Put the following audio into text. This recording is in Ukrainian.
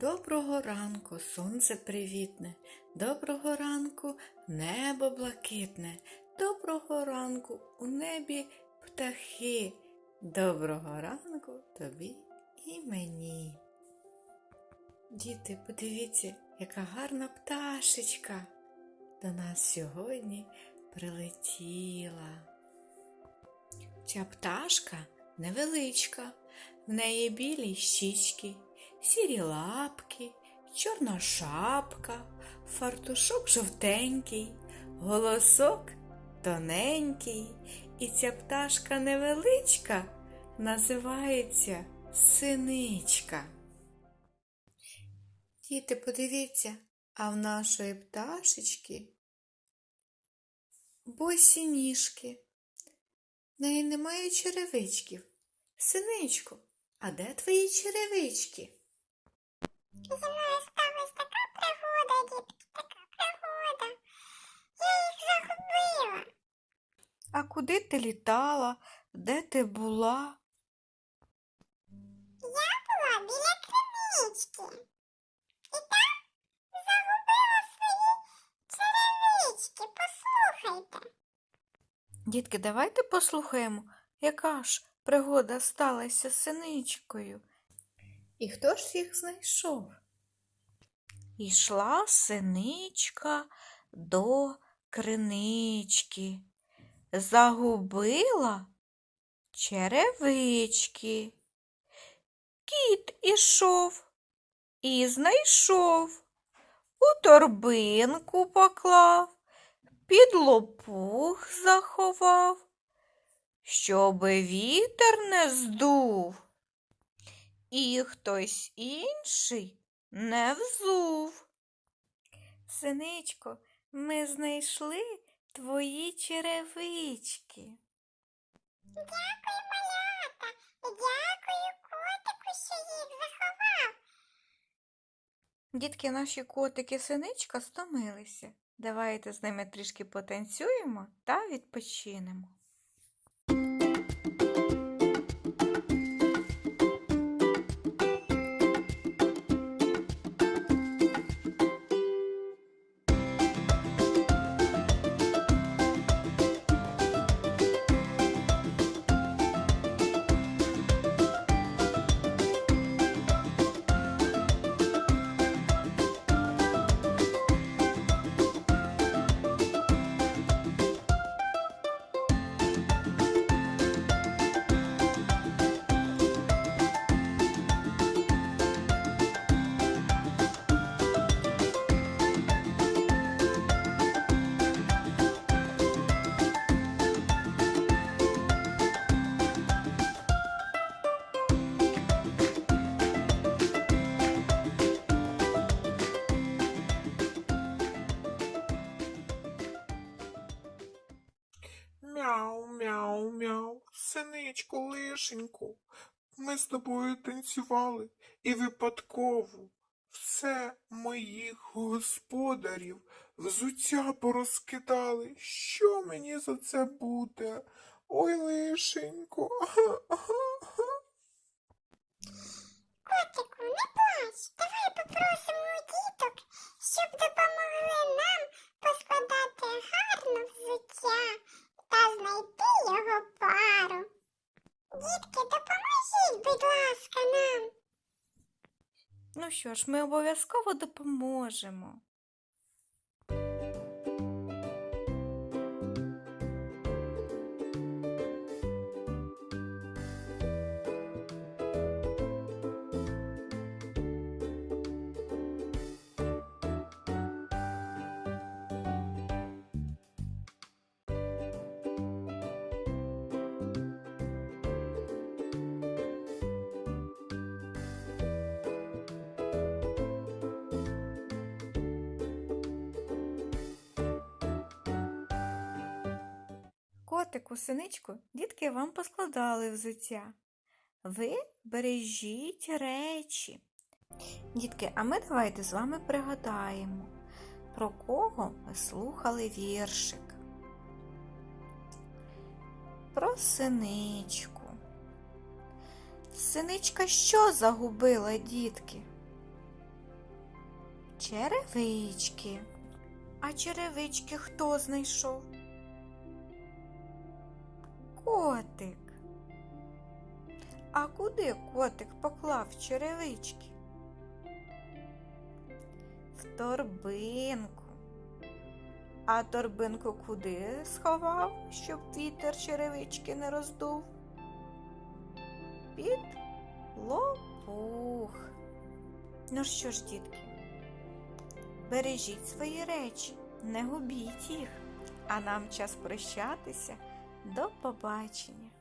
Доброго ранку, сонце привітне, доброго ранку, небо блакитне, доброго ранку у небі птахи, доброго ранку тобі і мені. Діти, подивіться, яка гарна пташечка до нас сьогодні прилетіла. Ця пташка невеличка, в неї білі щічки, сірі лапки, чорна шапка, фартушок жовтенький, голосок тоненький, і ця пташка невеличка називається синичка. Діти, подивіться, а в нашої пташечки босі ніжки. В неї немає черевичків. Синичко, а де твої черевички? Зі мною сталася така пригода, дітки, така пригода. Я їх загубила. А куди ти літала? Де ти була? Я була біля кринички. І там загубила свої черевички. Послухайте. Дітки, давайте послухаємо, яка ж пригода сталася з синичкою. І хто ж їх знайшов? Ішла синичка до кринички, загубила черевички. Кіт ішов і знайшов, у торбинку поклав, під лопух заховав, щоби вітер не здув, і хтось інший не взув. Синичко, ми знайшли твої черевички. Дякую, малята. І дякую котику, що їх заховав. Дітки, наші котики синичка стомилися. Давайте з ними трішки потанцюємо та відпочинемо. Мяу, мяу, мяу, синичку лишеньку. Ми з тобою танцювали і випадково все моїх господарів взуття порозкидали. Що мені за це буде? Ой, лишенько. Ага, ага, ага. Котику, не плач. Давай попросимо у діток, щоб допомогли нам поскладати гарно взуття та знайти його пару. Дітки, допоможіть, будь ласка, нам. Ну що ж, ми обов'язково допоможемо. Котику, синичку, дітки вам поскладали взуття. Ви бережіть речі. Дітки, а ми давайте з вами пригадаємо, про кого ми слухали віршик. Про синичку. Синичка що загубила, дітки? Черевички. А черевички хто знайшов? А куди котик поклав черевички? В торбинку. А торбинку куди сховав, щоб вітер черевички не роздув? Під лопух. Ну що ж, дітки, бережіть свої речі, не губіть їх, а нам час прощатися. До побачення.